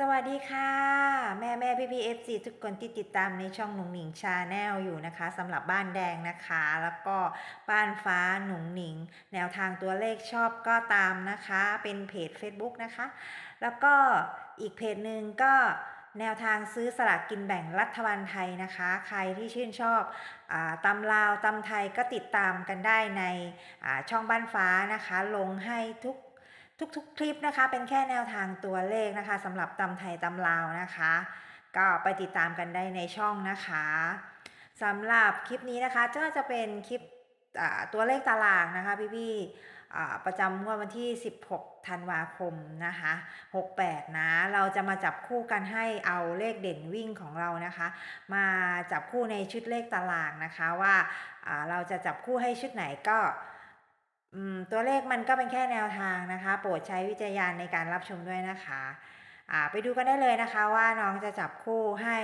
สวัสดีค่ะ แม่แม่พี่พีเอฟซีทุกคนที่ติดตามในช่องหนุ่งหนิงชาแนลอยู่นะคะสำหรับบ้านแดงนะคะ แล้วก็บ้านฟ้าหนุ่งหนิง แนวทางตัวเลขชอบก็ตามนะคะ เป็นเพจ Facebook นะคะ แล้วก็อีกเพจหนึ่งก็แนวทางซื้อสลากกินแบ่งรัฐบาลไทยนะคะ ใครที่ชื่นชอบอตำลาวตำไทยก็ติดตามกันได้ในช่องบ้านฟ้านะคะ ลงให้ทุก ทุกๆ คลิปนะคะ เป็นแค่แนวทางตัวเลขนะคะสำหรับตำไทยตำลาวนะคะ ก็ไปติดตามกันได้ในช่องนะคะสำหรับคลิปนี้นะคะก็จะเป็นคลิปตัวเลขตารางนะคะพี่ๆประจำงวดวันที่ 16 ธันวาคมนะคะ68 นะ เราจะมาจับคู่กันให้เอาเลขเด่นวิ่งของเรานะคะ มาจับคู่ในชุดเลขตารางนะคะว่าเราจะจับคู่ให้ชุดไหนก็ อืมตัวเลขมันก็เป็นแค่แนวทางนะคะ โปรดใช้วิจารณญาณในการรับชมด้วยนะคะอ่าไปดูกันได้เลยนะคะว่าน้องจะจับคู่ให้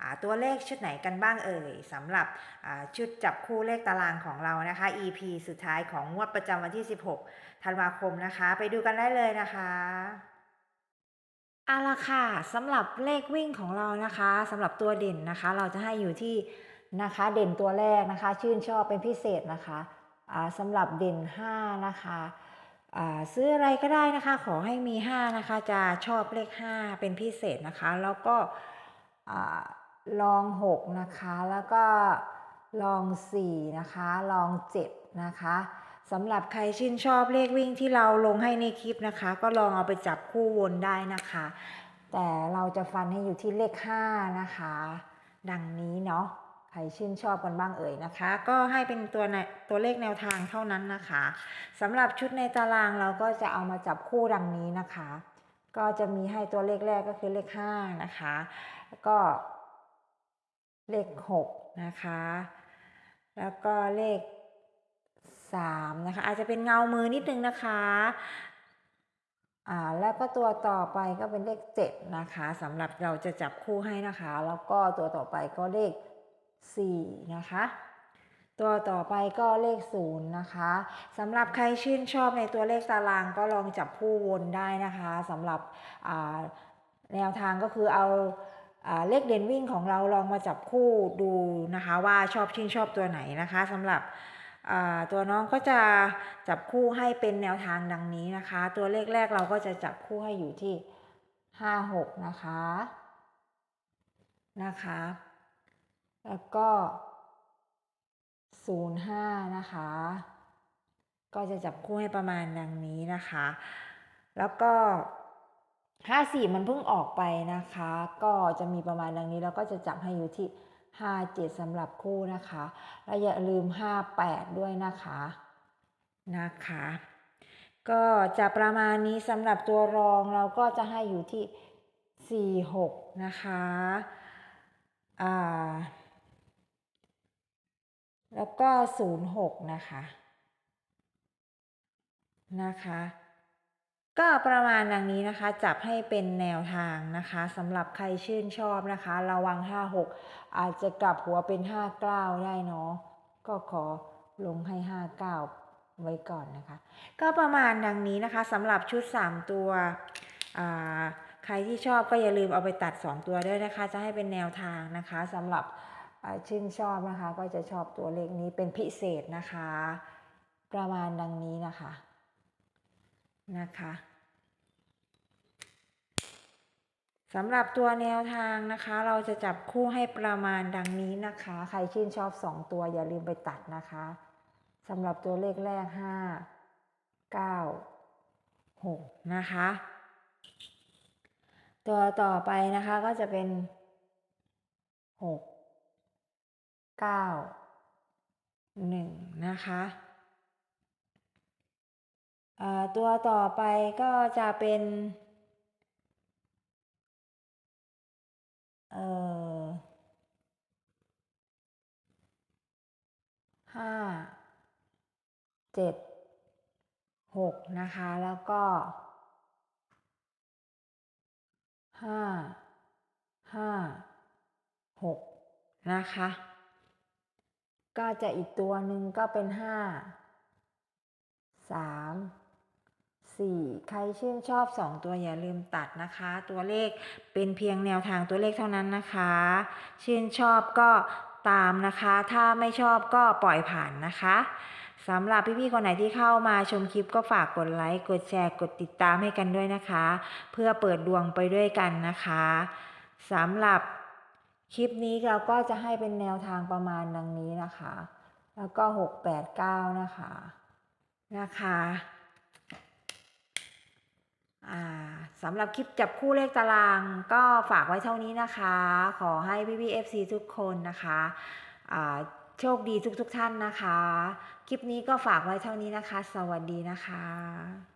อ่าตัวเลขชุดไหนกันบ้างเอ่ยสำหรับอ่าชุดจับคู่เลขตารางของเรานะคะ EP สุดท้ายของงวดประจำวันที่ 16 ธันวาคมนะคะ ไปดูกันได้เลยนะคะเอาละค่ะสำหรับเลขวิ่งของเรานะคะสำหรับตัวเด่นนะคะ เราจะให้อยู่ที่นะคะเด่นตัวแรกนะคะ ชื่นชอบเป็นพิเศษนะคะ สำหรับเด่น 5 นะคะซื้ออะไรก็ได้นะคะ ขอให้มี 5 นะคะ จะชอบเลข 5 เป็นพิเศษนะคะ แล้วก็ลอง 6 นะคะ แล้วก็ลอง 4 นะคะ ลอง 7 นะคะสำหรับใครชื่นชอบเลขวิ่งที่เราลงให้ในคลิปนะคะ ก็ลองเอาไปจับคู่วนได้นะคะ แต่เราจะฟันให้อยู่ที่เลข 5 นะคะ ดังนี้เนาะ ใครชื่นชอบกันบ้างเอ่ยนะคะ ก็ให้เป็นตัวในตัวเลขแนวทางเท่านั้นนะคะสำหรับชุดในตารางเราก็จะเอามาจับคู่ดังนี้นะคะ ก็จะมีให้ตัวเลขแรกก็คือเลข5นะคะแล้วก็เลข6นะคะแล้วก็เลข3นะคะอาจจะเป็นเงามือนิดนึงนะคะอ่าแล้วก็ตัวต่อไปก็เป็นเลข7นะคะสำหรับเราจะจับคู่ให้นะคะ แล้วก็ตัวต่อไปก็เลข 4 นะคะ ตัวต่อไปก็เลข 0 นะคะสำหรับใครชื่นชอบในตัวเลขตารางก็ลองจับคู่วนได้นะคะสำหรับแนวทางก็คือเอาเลขเด่นวิ่งของเราลองมาจับคู่ดูนะคะว่าชอบชื่นชอบตัวไหนนะคะสำหรับตัวน้องก็จะจับคู่ให้เป็นแนวทางดังนี้นะคะ ตัวเลขแรกเราก็จะจับคู่ให้อยู่ที่ 5 6 นะคะนะคะ แล้วก็ 05 นะคะ ก็จะจับคู่ให้ประมาณดังนี้นะคะ แล้วก็ 54 มันเพิ่งออกไปนะคะ ก็จะมีประมาณดังนี้ แล้วก็จะจับให้อยู่ที่ 57สำหรับคู่นะคะ แล้วอย่าลืม 58 ด้วยนะคะ นะคะ ก็จะประมาณนี้สำหรับตัวรองเราก็จะให้อยู่ที่ 46 นะคะ อ่า แล้วก็ 06 นะคะ นะคะ ก็ประมาณดังนี้นะคะ จับให้เป็นแนวทางนะคะสำหรับใครชื่นชอบนะคะ ระวัง 56 อาจจะกลับหัวเป็น 59 ได้เนาะ ก็ขอลงให้ 59 ไว้ก่อนนะคะ ก็ประมาณดังนี้นะคะสำหรับชุด 3 ตัวอ่าใครที่ชอบก็อย่าลืมเอาไปตัด 2 ตัวด้วยนะคะ จะให้เป็นแนวทางนะคะสำหรับ ชื่นชอบนะคะ ก็จะชอบตัวเลขนี้เป็นพิเศษนะคะ ประมาณดังนี้นะคะนะคะสำหรับตัวแนวทางนะคะ เราจะจับคู่ให้ประมาณดังนี้นะคะ ใครชื่นชอบ 2 ตัวอย่าลืมไปตัดนะคะสำหรับตัวเลขแรก 5 9 6 นะคะ ตัวต่อไปนะคะก็จะเป็น 6 9 1 นะคะตัวต่อไปก็จะเป็นเอ่อห้าเจ็ดหกนะคะ แล้วก็ห้าห้าหกนะคะ ก็จะอีกตัวหนึ่งก็เป็นห้าสาม4ใครชื่นชอบ2ตัวอย่าลืมตัดนะคะ ตัวเลขเป็นเพียงแนวทางตัวเลขเท่านั้นนะคะ ชื่นชอบก็ตามนะคะ ถ้าไม่ชอบก็ปล่อยผ่านนะคะสำหรับพี่ๆคนไหนที่เข้ามาชมคลิปก็ฝากกดไลค์กดแชร์กดติดตามให้กันด้วยนะคะ เพื่อเปิดดวงไปด้วยกันนะคะสำหรับ คลิปนี้เราก็จะให้เป็นแนวทางประมาณดังนี้นะคะ แล้วก็689นะคะนะคะอ่าสำหรับคลิปจับคู่เลขตารางก็ฝากไว้เท่านี้นะคะ ขอให้พี่พี่เอฟซีทุกคนนะคะโชคดีทุกๆทท่านนะคะ คลิปนี้ก็ฝากไว้เท่านี้นะคะ สวัสดีนะคะ